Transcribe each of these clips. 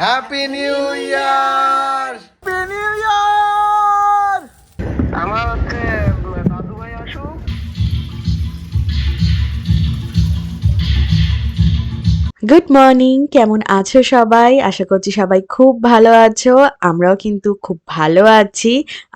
Happy new year good morning কেমন আছো সবাই? আশা করছি সবাই খুব ভালো আছো। আমরাও কিন্তু খুব ভালো আছি।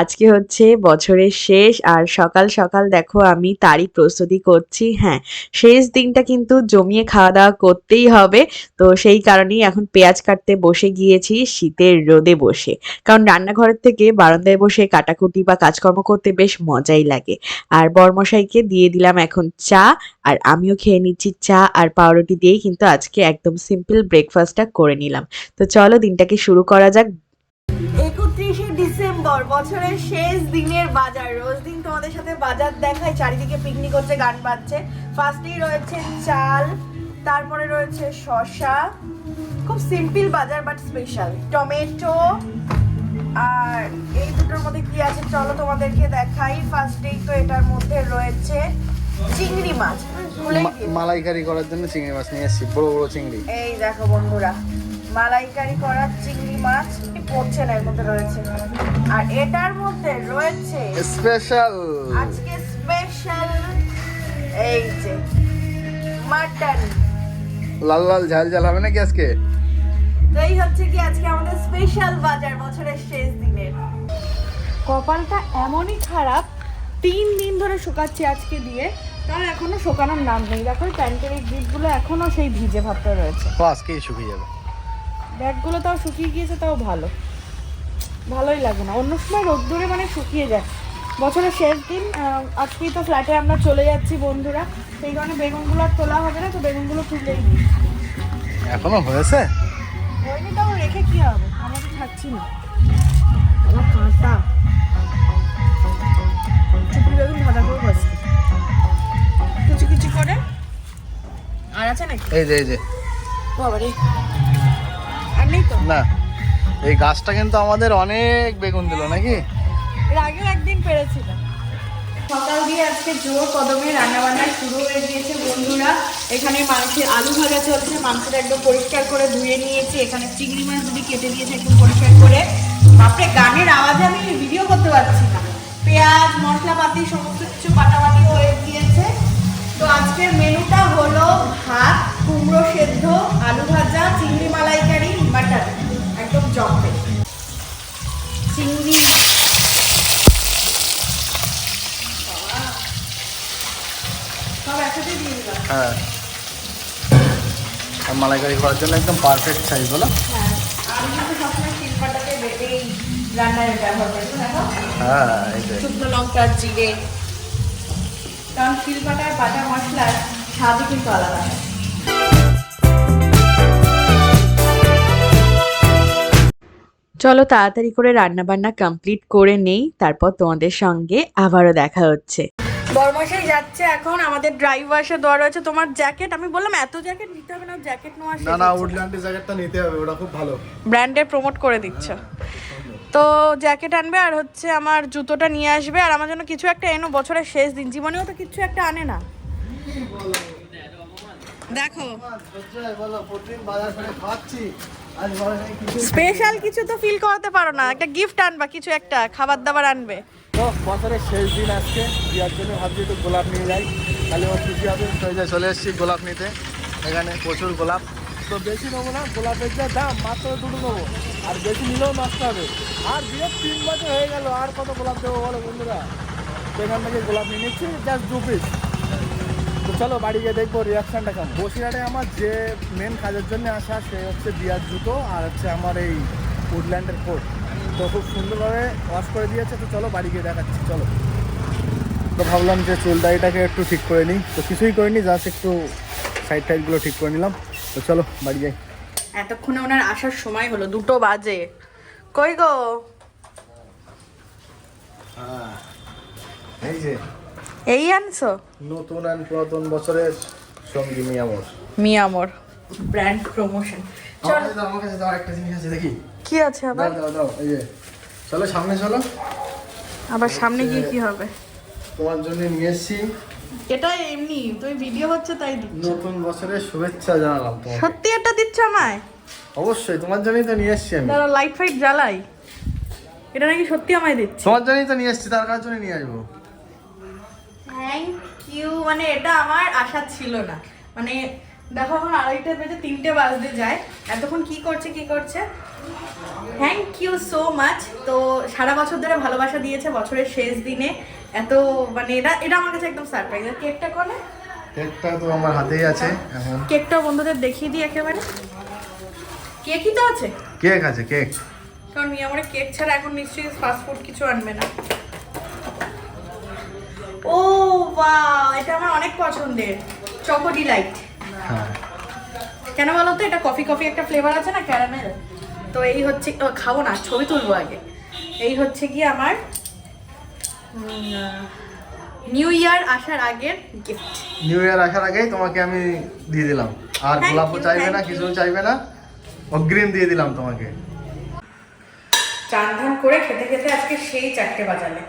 আজকে হচ্ছে বছরের শেষ আর সকাল সকাল দেখো আমি তারই প্রস্তুতি করছি। হ্যাঁ শেষ দিনটা কিন্তু জমিয়ে খাওয়া দাওয়া করতেই হবে। তো সেই কারণেই এখন পেঁয়াজ কাটতে বসে গিয়েছি, শীতের রোদে বসে। কারণ রান্নাঘরের থেকে বারান্দায় বসে কাটাকুটি বা কাজকর্ম করতে বেশ মজাই লাগে। আর বরমশাইকে দিয়ে দিলাম এখন চা। আর আমিও খেয়ে নিচ্ছি চা আর পাউরুটি দিয়েই কিন্তু আজকে একদম সিম্পল ব্রেকফাস্টটা করে নিলাম। তো চলো দিনটাকে শুরু করা যাক। একত্রিশে ডিসেম্বর, বছরের শেষ দিনের বাজার। রোজ দিন তোমাদের সাথে বাজার দেখায়, চারিদিকে পিকনিক হচ্ছে, গান বাজছে। ফার্স্টেই রয়েছে চাল, তারপরে রয়েছে শসা। খুব সিম্পল বাজার বাট স্পেশাল টমেটো, আর এই দুটোর মধ্যে কি আছে? চলো তোমাদেরকে দেখাই। ফার্স্টেই তো এটার মধ্যে রয়েছে চিংড়ি মাছ। মালাইকারি করার জন্য চিংড়ি মাছ নিয়ে এসেছি বড় বড় চিংড়ি। এই দেখো বন্ধুরা মালাইকারি করা চিংড়ি মাছ পড়ছে না এর মধ্যে রয়েছে। আর এটার মধ্যে রয়েছে স্পেশাল। আজকে স্পেশাল এই যে মাটন। লাল লাল ঝাল ঝাল হবে নাকি আজকে? তো এই হচ্ছে কি আজকে আমাদের স্পেশাল বাজার বছরের শেষ দিনের কপালটা এমনই খারাপ তিন দিন ধরে শুকাচ্ছি আজকে দিয়ে। তার এখনও শুকানোর নাম নেই। দেখো প্যান্টের এই গ্রিপগুলো এখনও সেই ভিজে ভাবটা রয়েছে। ও আজকেই শুকিয়ে যাবে। ব্যাগগুলো তাও শুকিয়ে গিয়েছে তাও ভালো। ভালোই লাগে না। অন্য সময় রোদ্দুরে মানে শুকিয়ে যায়। বছরের শেষ দিন আজকেই তো ফ্ল্যাটে আমরা চলে যাচ্ছি বন্ধুরা। সেই কারণে বেগুনগুলো আর তোলা হবে না তো বেগুনগুলো তুলেই দিই এখনও হয়েছে? হয়নি তাও রেখে কি হবে? আমরা তো থাকছি না। আমার কাঁটা। আর আছে নাকি? এই যে এই যে। বাবারে। আর নেই তো? না এই গাছটা কিন্তু আমাদের অনেক বেগুন দিল নাকি? এর আগেও একদিন পেরেছিলাম সকাল দিয়ে আজকে জোর কদমে রান্না বান্না শুরু হয়ে গিয়েছে বন্ধুরা। এখানে মাংসের আলু ভাজা চলছে মাংসটা একদম পরিষ্কার করে ধুয়ে নিয়েছি। এখানে চিংড়ি মাছ দুটি কেটে দিয়েছে একদম পরিষ্কার করে। বাপরে গানের আওয়াজে আমি ভিডিও করতে পারছি না। পেঁয়াজ মশলাপাতি সমস্ত কিছু বাটাবাটি হয়ে গিয়েছে। তো আজকের মেনুটা হলো ভাত কুমড়ো সেদ্ধ আলু ভাজা চিংড়ি মালাইকারি বাটার একদম জপে চিংড়ি সব একসাথে দিয়ে দিলাম। হ্যাঁ। আর মালাইকারি করার জন্য একদম পারফেক্ট সাইজ বলো? হ্যাঁ। আমি কিন্তু সবসময় শিল্পাটাকে বেটেই রান্নায় ব্যবহার করি দেখো। হ্যাঁ শুকনো লঙ্কা জিরে কারণ শিল্পাটার বাটা মশলার স্বাদই কিন্তু আলাদা। হয় চলো তাড়াতাড়ি করে রান্না বান্না কমপ্লিট করে নেই তারপর তোমাদের সঙ্গে আবারও দেখা হচ্ছে। বরমশাই যাচ্ছে এখন আমাদের ড্রাইভার এসে দেওয়া রয়েছে তোমার জ্যাকেট আমি বললাম এত জ্যাকেট নিতে হবে না জ্যাকেট নেওয়া না না উডল্যান্ডের জ্যাকেটটা নিতে হবে ওটা খুব ভালো। ব্র্যান্ডের প্রমোট করে দিচ্ছ। তো জ্যাকেট আনবে আর হচ্ছে আমার জুতোটা নিয়ে আসবে আর আমার জন্য কিছু একটা এনো, বছরের শেষ দিন। জীবনেও তো কিছু একটা আনে না। দেখো। স্পেশাল কিছু তো ফিল করাতে পারো না। একটা গিফট আনবা, কিছু একটা, খাবার দাবার আনবে। তো বছরের শেষ দিন আজকে, বিয়ার জন্য ভাবছি একটু গোলাপ নিয়ে যাই। তাহলে ও খুশি হবে। চলে এসেছি গোলাপ নিতে। এখানে প্রচুর গোলাপ। তো বেশি নেব না, গোলাপের যা দাম, মাত্র দুটো নেব। আর বেশি নিলেও নষ্ট হবে। আর বিয়ের তিন বছর হয়ে গেল, আর কত গোলাপ দেবো বলো বন্ধুরা? সেখান থেকে গোলাপ নিয়ে নিচ্ছি জাস্ট দু পিস তো চলো, বাড়ি গিয়ে দেখব রিয়াকশানটা কেমন। বসিরহাটে আমার যে মেন কাজের জন্য আসা, সে হচ্ছে বিয়ার জুতো আর হচ্ছে আমার এই উডল্যান্ডের কোট তো খুব সুন্দরভাবে ওয়াশ করে দিয়েছে, তো চলো, বাড়ি গিয়ে দেখাচ্ছি, চলো। তো ভাবলাম যে চুল দাড়িটাকে একটু ঠিক করে নিই। তো কিছুই করিনি জাস্ট একটু সাইড টাইডগুলো ঠিক করে নিলাম। তো চলো বাড়ি যাই। এতক্ষণে ওনার আসার সময় হলো দুটো বাজে। কই গো? এই যে এই আনছো? নতুন অ্যান্ড পুরাতন বছরের সঙ্গী মিয়ামোর মিয়ামোর ব্র্যান্ড প্রমোশন চল। আমার কাছে দাও, একটা জিনিস আছে দেখি। কি আছে আবার? দাও দাও দাও এই যে। চলো সামনে চলো। আবার সামনে গিয়ে কি হবে? তোমার জন্য নিয়ে এসেছি। এটা এমনি তুই ভিডিও হচ্ছে তাই দিচ্ছ। নতুন বছরের শুভেচ্ছা জানালাম তোমাকে। সত্যি এটা দিচ্ছ আমায়? অবশ্যই তোমার জন্যই তো নিয়ে এসছি আমি। দাদা লাইট ফাইট জ্বালাই। এটা নাকি সত্যি আমায় দিচ্ছে? তোমার জন্যই তো নিয়ে এসছি তার কার জন্য নিয়ে আসব? থ্যাংক ইউ মানে এটা আমার আশা ছিল না। মানে দেখো এখন আড়াইটা বেজে তিনটে বাজতে যায়। এতক্ষণ কি করছে কি করছে? থ্যাংক ইউ সো মাচ তো সারা বছর ধরে ভালোবাসা দিয়েছে বছরের শেষ দিনে। এত মানে এটা এটা আমার কাছে একদম সারপ্রাইজ আর কেকটা কোনে কেকটা তো আমার হাতেই আছে এখন। কেকটা বন্ধুদের দেখিয়ে দিই একেবারে। কেকই তো আছে। কেক আছে কেক কারণ মিয়া আমার কেক ছাড়া এখন নিশ্চয়ই ফাস্ট ফুড কিছু আনবে না। ও বা এটা আমার অনেক পছন্দের। চকো ডিলাইট হ্যাঁ। কেন বলো তো? এটা কফি কফি একটা ফ্লেভার আছে না ক্যারামেল তো এই হচ্ছে খাব না ছবি তুলবো আগে। এই হচ্ছে কি আমার নিউ ইয়ার আসার আগের গিফট নিউ ইয়ার আসার আগেই তোমাকে আমি দিয়ে দিলাম। আর গোলাপও চাইবে না. কিছু চাইবে না অগ্রিম দিয়ে দিলাম তোমাকে। চান ধান করে খেতে খেতে আজকে সেই চারটে বাজালে।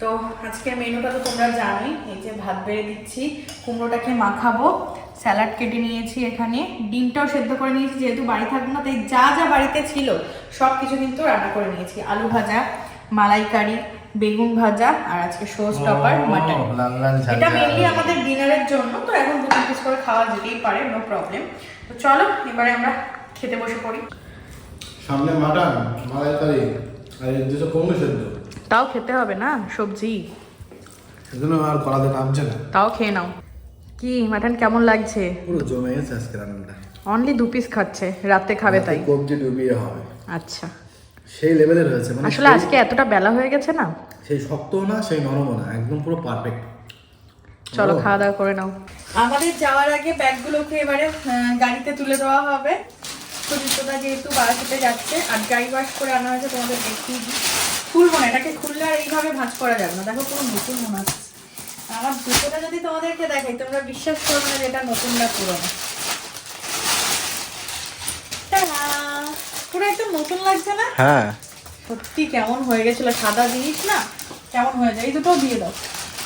তো আজকে মেনুটা তো তোমরা জানোই এই যে ভাত বেড়ে দিচ্ছি কুমড়োটাকে মাখাবো স্যালাড কেটে নিয়েছি এখানে ডিমটাও সেদ্ধ করে নিয়েছি যেহেতু বাড়ি থাকব না তাই যা যা বাড়িতে ছিল সব কিছু কিন্তু রান্না করে নিয়েছি। আলু ভাজা মালাইকারি বেগুন ভাজা আর আজকে শো স্টপার মাটন। এটা। মেনলি আমাদের ডিনারের জন্য তো এখন দু তিন পিস করে খাওয়া যেতেই পারে নো প্রবলেম তো চলো এবারে আমরা খেতে বসে পড়ি। সামনে মাটন মালাইকারি আর এর দুটো কমে সেদ্ধ। তাও খেতে হবে না সবজি? সেজন্য আর কড়াতে নামছে না। তাও খেয়ে নাও। কি মাটন কেমন লাগছে? পুরো জমে গেছে আজকে রান্নাটা। অনলি দু পিস খাচ্ছে রাতে খাবে তাই। কবজি ডুবিয়ে হবে। আচ্ছা। সেই লেভেলের হয়েছে মানে আসলে আজকে এতটা বেলা হয়ে গেছে না? সেই শক্তও না সেই নরমও না একদম পুরো পারফেক্ট চলো খাওয়া দাওয়া করে নাও। আমাদের যাওয়ার আগে ব্যাগগুলোকে এবারে গাড়িতে তুলে দেওয়া হবে। সুদীপ্তদা যেহেতু বারাসাতে যাচ্ছে আর গাড়ি ওয়াশ করে আনা হয়েছে তোমাদের দেখিয়ে দিই। খুলবো না এটাকে খুললে আর এইভাবে ভাঁজ করা যাবে না। দেখো পুরো নতুন মনে হচ্ছে। আমার জুতোটা যদি তোমাদেরকে দেখাই তোমরা বিশ্বাস করবে না যে এটা নতুন না পুরোনো। পুরো একদম নতুন লাগছে না? হ্যাঁ। সত্যি কেমন হয়ে গেছিল সাদা জিনিস না? কেমন হয়ে যায়? এই দুটো দিয়ে দাও।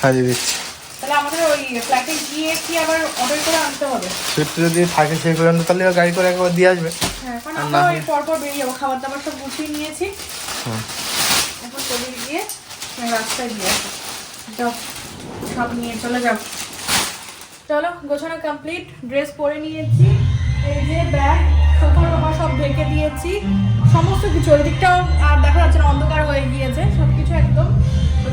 সাজিয়ে দিচ্ছি। তাহলে আমাদের ওই ফ্ল্যাটে গিয়ে কি আবার অর্ডার করে আনতে হবে? সুইফট যদি থাকে সেই পর্যন্ত তাহলে গাড়ি করে একবার দিয়ে আসবে। হ্যাঁ কারণ আমরা ওই পরপর বেরিয়ে যাব খাবার দাবার সব গুছিয়ে নিয়েছি। এখন চলে গিয়ে রাস্তায় দিয়ে আসব। যাও সব নিয়ে চলে যাও। চলো গোছানো কমপ্লিট ড্রেস পরে নিয়েছি। এই যে ব্যাগ টোফা সব ঢেকে দিয়েছি। সমস্ত কিছু ওই দিকটাও আর দেখা যাচ্ছে না অন্ধকার হয়ে গিয়েছে। সব কিছু একদম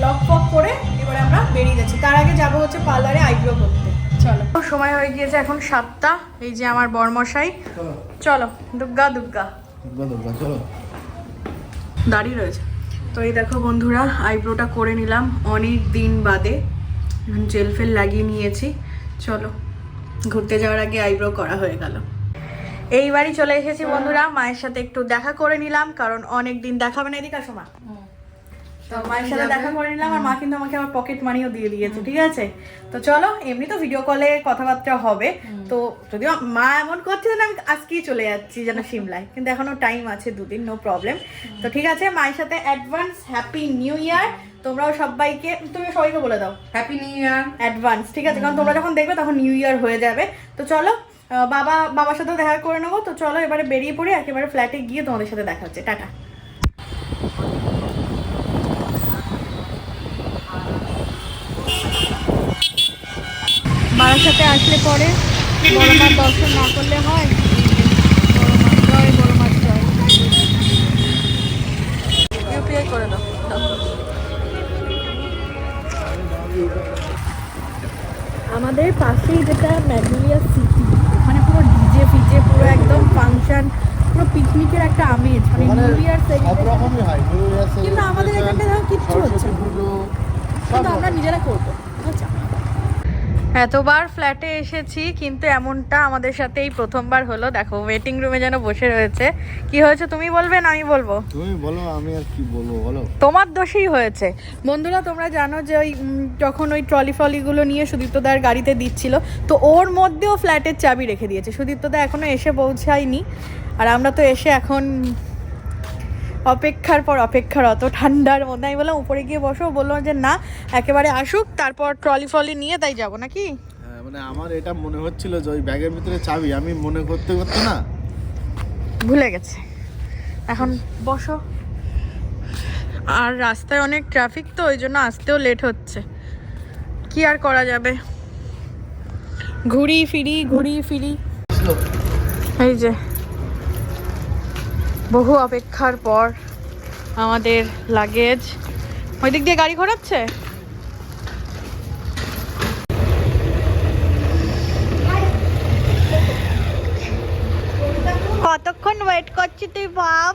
লক ফক করে এবারে আমরা বেরিয়ে যাচ্ছি। তার আগে যাব হচ্ছে পার্লারে আইব্রো করতে। চলো। সময় হয়ে গিয়েছে এখন সাতটা। এই যে আমার বরমশাই। চলো দুর্গা চলো। দাঁড়িয়ে রয়েছে। তো এই দেখো বন্ধুরা আইব্রোটা করে নিলাম অনেক দিন বাদে। জেল ফেল লাগিয়ে নিয়েছি। চলো ঘুরতে যাওয়ার আগে আইব্রো করা হয়ে গেল। এই বাড়ি চলে এসেছি বন্ধুরা। মায়ের সাথে একটু দেখা করে নিলাম কারণ অনেক দিন দেখাবে না এদিকে আসো মা। তো মায়ের সাথে দেখা করে নিলাম আর মা কিন্তু আমাকে আমার পকেট মানিও দিয়ে দিয়েছে ঠিক আছে? তো চলো এমনি তো ভিডিও কলে কথাবার্তা হবে। তো যদিও মা এমন করছে যেন আমি আজকেই চলে যাচ্ছি যেন সিমলায়। কিন্তু এখনও টাইম আছে দুদিন নো প্রবলেম তো ঠিক আছে মায়ের সাথে অ্যাডভান্স হ্যাপি নিউ ইয়ার তোমরাও সবাইকে তুমি সবাইকে বলে দাও। হ্যাপি নিউ ইয়ার অ্যাডভান্স ঠিক আছে? কারণ তোমরা যখন দেখবে তখন নিউ ইয়ার হয়ে যাবে। তো চলো বাবা, বাবার সাথে দেখা করে নেব। তো চলো এবারে বেরিয়ে পড়ি, একেবারে ফ্ল্যাটে গিয়ে তোমাদের সাথে দেখা হচ্ছে। টাটা। বাবার সাথে আসলে পরে বড় দর্শন না করলে হয়। এতবার ফ্ল্যাটে এসেছি কিন্তু এমনটা আমাদের সাথে এই প্রথমবার হলো। দেখো ওয়েটিং রুমে যেন বসে রয়েছে। কি হয়েছে তুমি বলবে না আমি বলব? তুমি বলো আমি আর কি বলব বলো। তোমার দোষেই হয়েছে। বন্ধুরা তোমরা জানো যে ওই যখন ওই ট্রলি ফলিগুলো নিয়ে সুদীপ্তদার গাড়িতে দিচ্ছিল তো ওর মধ্যেও ফ্ল্যাটের চাবি রেখে দিয়েছে। সুদীপ্তদা এখনও এসে পৌঁছায়নি। আর আমরা তো এসে এখন অপেক্ষার পর অপেক্ষার অত ঠান্ডার মধ্যে। আমি বললাম উপরে গিয়ে বসো। বলল যে না একেবারে আসুক তারপর ট্রলি ফলি নিয়ে তাই যাব নাকি? হ্যাঁ মানে আমার এটা মনে হচ্ছিল যে ওই ব্যাগের ভিতরে চাবি। আমি মনে করতে করতে না ভুলে গেছে। এখন বসো। আর রাস্তায় অনেক ট্রাফিক তো ওই জন্য আসতেও লেট হচ্ছে। কি আর করা যাবে? ঘুরি ফিরি ঘুরি ফিরি। এই যে বহু অপেক্ষার পর আমাদের লাগেজ ওই দিক দিয়ে গাড়ি ঘোরাচ্ছে? কতক্ষণ ওয়েট করছি তুই ভাব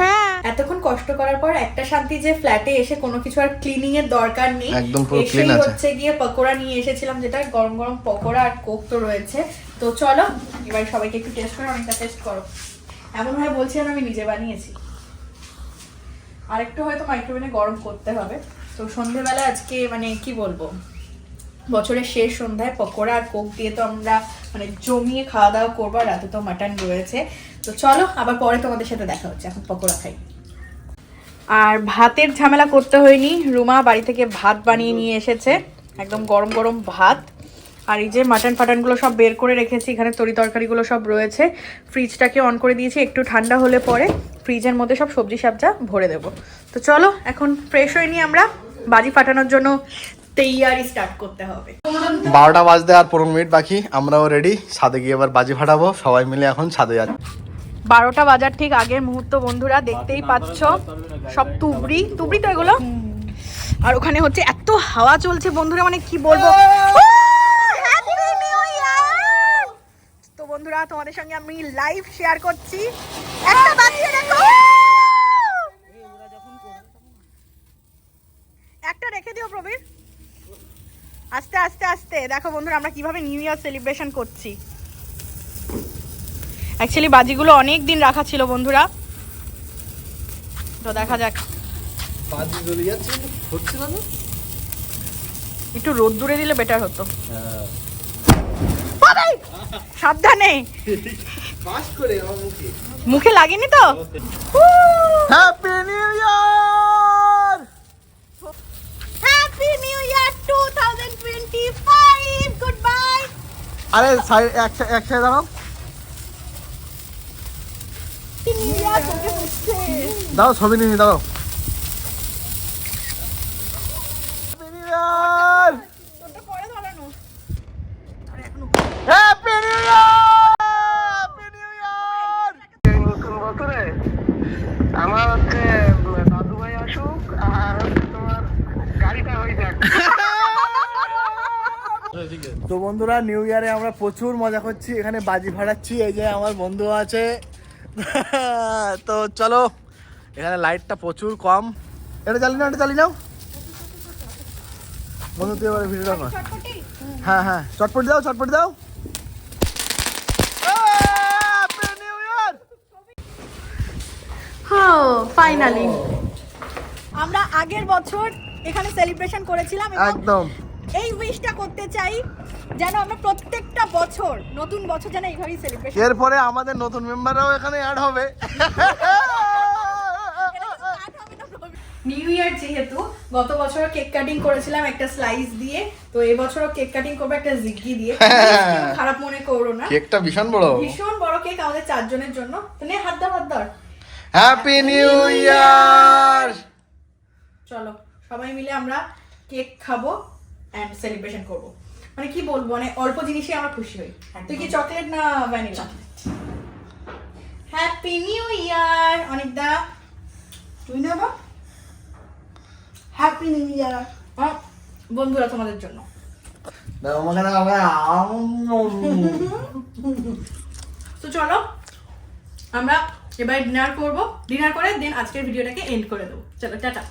হ্যাঁ। এতক্ষণ কষ্ট করার পর একটা শান্তি যে ফ্ল্যাটে এসে কোনো কিছু আর ক্লিনিং এর দরকার নেই। একদম পুরো clean আছে। হচ্ছে গিয়ে পকোড়া নিয়ে এসেছিলাম যেটা গরম গরম পকোড়া আর কোক তো রয়েছে। তো চলো, এবার সবাইকে একটু টেস্ট করো অনেকটা টেস্ট করো। এমন ভাবে বলছিলাম আমি নিজে বানিয়েছি। আরেকটু হয়তো মাইক্রোওভেনে গরম করতে হবে। তো সন্ধেবেলা আজকে মানে কি বলব? বছরের শেষ সন্ধ্যায় পকোড়া আর কোক দিয়ে তো আমরা মানে জমিয়ে খাওয়া দাওয়া করব আর রাতে তো মাটন রয়েছে। তো চলো, আবার পরে তোমাদের সাথে দেখা হচ্ছে। এখন পকোড়া খাই। আর ভাতের ঝামেলা করতে হয়নি। রুমা বাড়ি থেকে ভাত বানিয়ে নিয়ে এসেছে। একদম গরম গরম ভাত। আর এই যে মাটন ফাটানগুলো সব বের করে রেখেছি এখানে তরি তরকারিগুলো সব রয়েছে। ফ্রিজটাকে অন করে দিয়েছি একটু ঠান্ডা হলে পরে ফ্রিজের মধ্যে সব সবজি সাবজা ভরে দেবো। তো চলো এখন ফ্রেশ হয়ে নিই আমরা বাজি ফাটানোর জন্য তৈয়ারি স্টার্ট করতে হবে। বারোটা বাজতে আর পনেরো মিনিট বাকি আমরাও রেডি ছাদে গিয়ে এবার বাজি ফাটাবো সবাই মিলে এখন ছাদে যাচ্ছি। বারোটা বাজার ঠিক আগের মুহূর্ত বন্ধুরা দেখতেই পাচ্ছ। সব তুবড়ি তুবড়ি তো এগুলো। আর ওখানে হচ্ছে এত হাওয়া চলছে বন্ধুরা মানে কি বলব? বন্ধুরা তোমাদের সঙ্গে আমি লাইভ শেয়ার করছি। একটা বাজিয়ে দেখো একটা রেখে দিও প্রবীর। আস্তে আস্তে আস্তে। দেখো বন্ধুরা আমরা কীভাবে নিউ ইয়ার সেলিব্রেশন করছি। অ্যাকচুয়ালি বাজিগুলো অনেক দিন রাখা ছিল বন্ধুরা। তো দেখা যাক। বাজি জ্বলে যাচ্ছে। হচ্ছে না একটু রোদ দূরে দিলে বেটার হতো। সাবধানে। পাস করে আমার মুখে। মুখে লাগেনি তো? Happy new year happy new year 2025 goodbye আরে সাইড দাঁড়াও। দাও ছবি নিয়ে দাও হ্যাপি নিউ ইয়ার তোরটা পরে ধরানো আরে এখনও happy new year happy new year এই নতুন বছরে আমার হচ্ছে উম, দাদু ভাই আসুক আর হচ্ছে তোমার গাড়িটা হয়ে যাক তো বন্ধুরা নিউ ইয়ারে আমরা প্রচুর মজা করছি এখানে বাজি ফাটাচ্ছি এই যে আমার বন্ধু আছে। তো চলো এখানে লাইটটা প্রচুর কম। এটা চালিয়ে নাও এটা চালিয়ে নাও। বন্ধু তুই এবার ভিডিওটা কর। হ্যাঁ হ্যাঁ চটপট দাও চটপট দাও। ফাইনালি আমরা আগের বছর এখানে সেলিব্রেশন করেছিলাম একদম। এই উইশটা করতে চাই যেন আমরা প্রত্যেকটা বছর নতুন বছর যেন এইভাবেই সেলিব্রেশন এরপরে আমাদের নতুন মেম্বাররাও এখানে অ্যাড হবে। নিউ ইয়ার যেহেতু গত বছরও কেক কাটিং করেছিলাম একটা স্লাইস দিয়ে তো এবছরও কেক কাটিং করব একটা জিগি দিয়ে। খারাপ মনে করো না। কেকটা ভীষণ বড়। ভীষণ বড় কেক আমাদের চারজনের জন্য। তো নে হাত দাও হাত দাও হ্যাপি নিউ ইয়ার চলো সবাই মিলে আমরা কেক খাব। অ্যান্ড সেলিব্রেশন করব। মানে কি বলব মানে অল্প জিনিসে আমরা খুশি হই। তুই কি চকলেট না ভ্যানিলা হ্যাপি নিউ ইয়ার অনেক দা তুই না বা হ্যাপি নিউ ইয়ার বন্ধুরা তোমাদের জন্য। তো চলো আমরা এবার ডিনার করব। ডিনার করে দেন আজকের ভিডিওটাকে এন্ড করে দেবো। চলো টাটা।